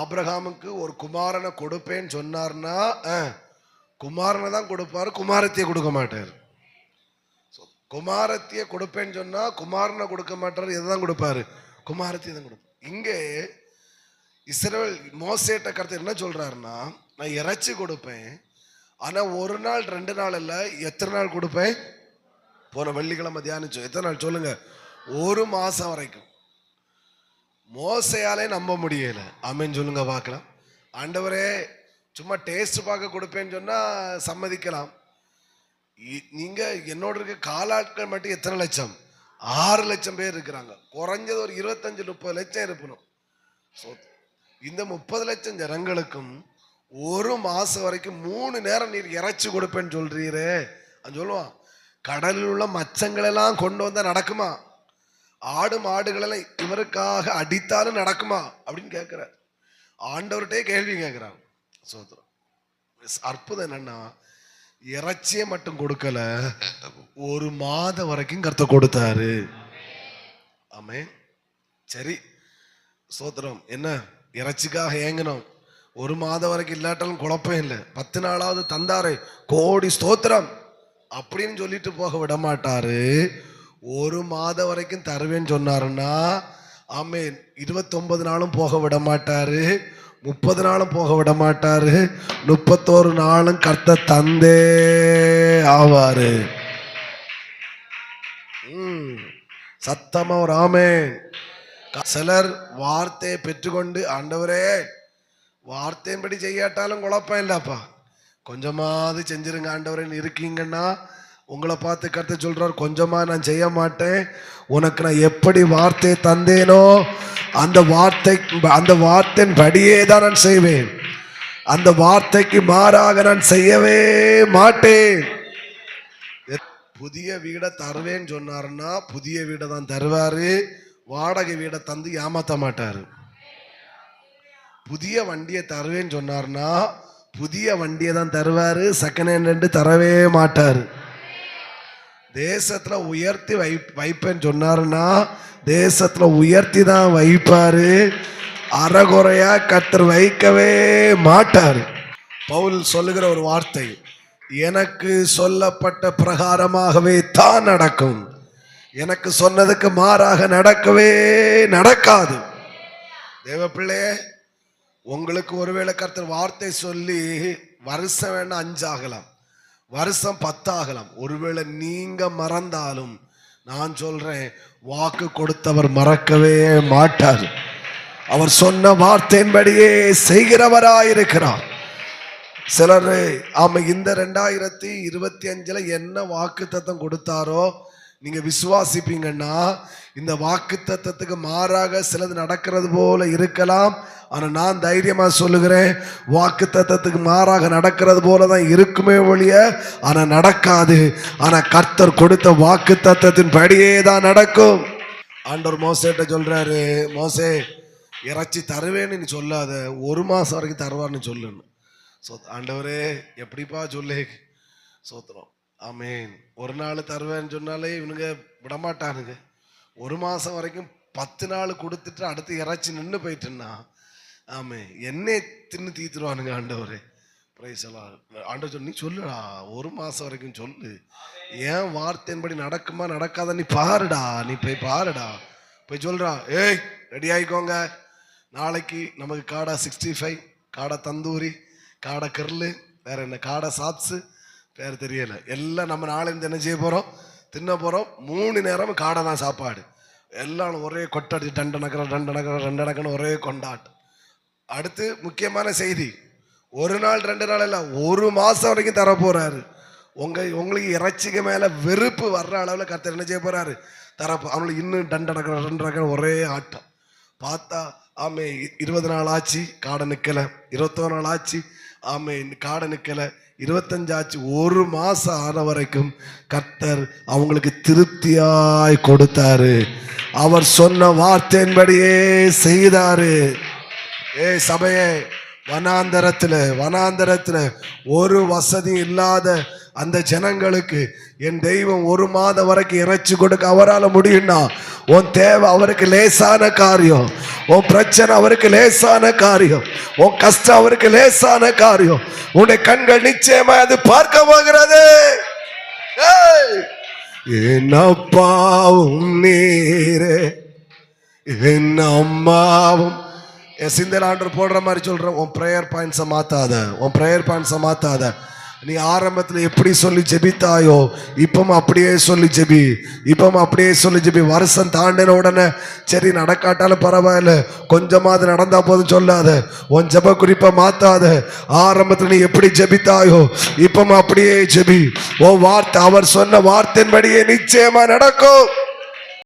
ஆபிரகாமுக்கு ஒரு குமாரனை கொடுப்பேன்னு சொன்னார்னா குமாரனை தான் கொடுப்பாரு குமாரத்தையே கொடுக்க மாட்டார். குமாரத்தையே கொடுப்பேன்னு சொன்னால் குமாரனை கொடுக்க மாட்டார் எதுதான் கொடுப்பாரு? குமாரத்தையே தான் கொடுப்பார். இங்கே இஸ்ரேல் மோசேட்ட கருத்து என்ன சொல்கிறாருன்னா நான் இறைச்சி கொடுப்பேன் ஆனால் ஒரு நாள் ரெண்டு நாள் இல்லை எத்தனை நாள் கொடுப்பேன்? போன வெள்ளிக்கிழமை தியானிச்சோம். எத்தனை நாள்? சொல்லுங்கள் ஒரு மாதம் வரைக்கும். மோசையாலே நம்ப முடியலை. ஆமென் சொல்லுங்க பார்க்கலாம். ஆண்டவரே சும்மா டேஸ்ட் பார்க்க கொடுப்பேன்னு சொன்னால் சம்மதிக்கலாம். இ- என்னோட இருக்க காலாட்கள் மட்டும் எத்தனை லட்சம்? ஆறு லட்சம் பேர் இருக்கிறாங்க. குறைஞ்சது ஒரு இருபத்தஞ்சு முப்பது லட்சம் இருப்பணும் ஸோ இந்த முப்பது லட்சம் ஜனங்களுக்கும் ஒரு மாதம் வரைக்கும் மூணு நேரம் நீர் இறைச்சி கொடுப்பேன்னு சொல்கிறீரே அது சொல்லுவான் கடலில் உள்ள மச்சங்களெல்லாம் கொண்டு வந்தால் நடக்குமா? ஆடு மாடுகளெல்லாம் அவருக்காக அடித்தாலும் நடக்குமா அப்படின்னு கேட்கிறார் ஆண்டவர்கிட்டே கேள்வி கேட்கிறாங்க சோதரம் அற்புதம் என்னன்னா இறைச்சியை மட்டும் கொடுக்கல ஒரு மாதம் வரைக்கும் கருத்தை கொடுத்தாரு. ஆமே சரி. சோத்திரம் என்ன? இறைச்சிக்காக ஏங்கணும் ஒரு மாதம் வரைக்கும் இல்லாட்டாலும் குழப்பம் இல்லை. பத்து நாளாவது தந்தாரு. கோடி ஸ்தோத்திரம். அப்படின்னு சொல்லிட்டு போக விட மாட்டாரு ஒரு மாதம் வரைக்கும் தருவேன்னு சொன்னாருன்னா ஆமேன். இருபத்தொன்பது நாளும் போக விட மாட்டாரு முப்பது நாளும் போக விட மாட்டாரு முப்பத்தோரு நாளும் கர்த்த தந்தே ஆவாரு. சத்தமா ஒரு ஆமேன். சிலர் வார்த்தையை பெற்றுக்கொண்டு ஆண்டவரே வார்த்தையின்படி செய்யாட்டாலும் குழப்பம் இல்லப்பா. கொஞ்சமாவது செஞ்சிருங்க ஆண்டவரேன்னு இருக்கீங்கன்னா உங்களை பார்த்து கருத்து சொல்கிறார் கொஞ்சமாக நான் செய்ய மாட்டேன். உனக்கு நான் எப்படி வார்த்தையை தந்தேனோ அந்த வார்த்தை அந்த வார்த்தையின் படியே தான் நான் செய்வேன். அந்த வார்த்தைக்கு மாறாக நான் செய்யவே மாட்டேன். புதிய வீடை தருவேன்னு சொன்னாருன்னா புதிய வீடை தான் தருவார். வாடகை வீடை தந்து ஏமாற்ற மாட்டார். புதிய வண்டியை தருவேன்னு சொன்னார்னா புதிய வண்டியை தான் தருவார். செகண்ட் ஹேண்ட் தரவே மாட்டார். தேசத்துல உயர்த்தி வை வைப்பேன்னு சொன்னாருன்னா தேசத்துல உயர்த்தி தான் வைப்பாரு. அறகுறையா கத்தர் வைக்கவே மாட்டார். பவுல் சொல்லுகிற ஒரு வார்த்தை எனக்கு சொல்லப்பட்ட பிரகாரமாகவே தான் நடக்கும். எனக்கு சொன்னதுக்கு மாறாக நடக்கவே நடக்காது. தேவப்பிள்ளையே உங்களுக்கு ஒருவேளை கர்த்தர் வார்த்தை சொல்லி வருஷம் வேணா அஞ்சாகலாம். வருஷம் பத்தாகலாம். ஒருவேளை நீங்க மறந்தாலும் நான் சொல்றேன் வாக்கு கொடுத்தவர் மறக்கவே மாட்டார். அவர் சொன்ன வார்த்தையின்படியே செய்கிறவராயிருக்கிறார். சிலர் ஆமா இந்த ரெண்டாயிரத்தி இருபத்தி அஞ்சுல என்ன வாக்கு தத்தம் கொடுத்தாரோ நீங்க விசுவாசிப்பீங்கன்னா இந்த வாக்கு தத்துவத்துக்கு மாறாக சிலது நடக்கிறது போல இருக்கலாம். ஆனால் நான் தைரியமாக சொல்லுகிறேன் வாக்கு தத்துவத்துக்கு மாறாக நடக்கிறது போல தான் இருக்குமே ஒழிய ஆனால் நடக்காது. ஆனால் கர்த்தர் கொடுத்த வாக்கு தத்துவத்தின் படியே தான் நடக்கும். ஆண்டவர் மோசேட்ட சொல்றாரு மோசே இறைச்சி தருவேன்னு நீ சொல்லாத ஒரு மாதம் வரைக்கும் தருவார்னு சொல்லுன்னு. சோ ஆண்டவரே எப்படிப்பா சொல்லு? சோத்துறோம் ஆமேன். ஒரு நாள் தருவேன்னு சொன்னாலே இவனுங்க விடமாட்டானுங்க. ஒரு மாதம் வரைக்கும் பத்து நாள் கொடுத்துட்டு அடுத்து இறைச்சி நின்று போயிட்டுன்னா ஆமே என்னை தின்னு தீத்துருவானுங்க ஆண்டவரே. பிரைஸ் எல்லாம் ஆண்டவர் சொல்லி நீ சொல்லுடா ஒரு மாதம் வரைக்கும் சொல்லு. ஏன் வார்த்தையின்படி நடக்குமா நடக்காத நீ பாருடா நீ போய் பாருடா. போய் சொல்றா ஏய் ரெடி ஆகிக்கோங்க நாளைக்கு நமக்கு காடா சிக்ஸ்டி ஃபைவ் காடை தந்தூரி காடை கர்லு வேற என்ன காடை சாப்ஸு பேர் தெரியல. எல்லாம் நம்ம நாளைந்து என்ன செய்ய போகிறோம் தின்ன போகிறோம் மூணு நேரமும் காடை தான் சாப்பாடு. எல்லாம் ஒரே கொட்டடிச்சு டண்ட நக்கற ரெண்டு ரெண்டு நக்கணும் ஒரே கொண்டாட்டம் அடுத்து முக்கியமான செய்தி. ஒரு நாள் ரெண்டு நாள் இல்லை ஒரு மாதம் வரைக்கும் தர போகிறாரு உங்கள் உங்களுக்கு இறைச்சிக்கு மேலே வெறுப்பு வர்ற அளவில் கர்த்தர் என்ன செய்ய போகிறாரு தரப்போ அவங்களுக்கு இன்னும் டண்ட நக்கற ரெண்டு நக்கற ஒரே ஆட்டம். பார்த்தா ஆமே இருபது நாள் ஆச்சு காடை நிற்கலை இருபத்தோரு நாள் ஆச்சு ஆமே காடை நிற்கலை இருபத்தஞ்சாச்சு ஒரு மாசம் ஆன வரைக்கும் கர்த்தர் அவங்களுக்கு திருப்தியாய் கொடுத்தாரு. அவர் சொன்ன வார்த்தையின்படியே செய்தாரு. ஏய் சபையே வனாந்தரத்துல வனாந்தரத்துல ஒரு வசதி இல்லாத அந்த ஜனங்களுக்கு என் தெய்வம் ஒரு மாதம் வரைக்கும் இறைச்சி கொடுக்க அவரால் முடியும்னா உன் தேவை அவருக்கு லேசான காரியம். உன் பிரச்சனை அவருக்கு லேசான காரியம். உன் கஷ்டம் அவருக்கு லேசான காரியம். உன்னை கண்கள் நிச்சயமா அது பார்க்க போகிறது. என்னப்பாவும் என் அப்பாவும் நீரே. என் அம்மாவும். என் சிந்தையில் போடுற மாதிரி சொல்றேன் உன் ப்ரேயர் பாயிண்ட்ஸை மாத்தாத. உன் ப்ரேயர் பாயிண்ட்ஸை மாத்தாத. நீ ஆரம்பத்தில் எப்படி சொல்லி ஜெபித்தாயோ இப்பவும் அப்படியே சொல்லி ஜெபி. இப்பவும் அப்படியே சொல்லி ஜெபி. வருஷம் தாண்டின உடனே சரி நடக்காட்டாலும் பரவாயில்ல. கொஞ்சமாவது நடந்தா போதும் சொல்லாத. உன் ஜப குறிப்பை மாத்தாத. ஆரம்பத்தில் நீ எப்படி ஜெபித்தாயோ இப்பவும் அப்படியே ஜெபி. ஓ வார்த்தை அவர் சொன்ன வார்த்தையின்படியே நிச்சயமா நடக்கும்.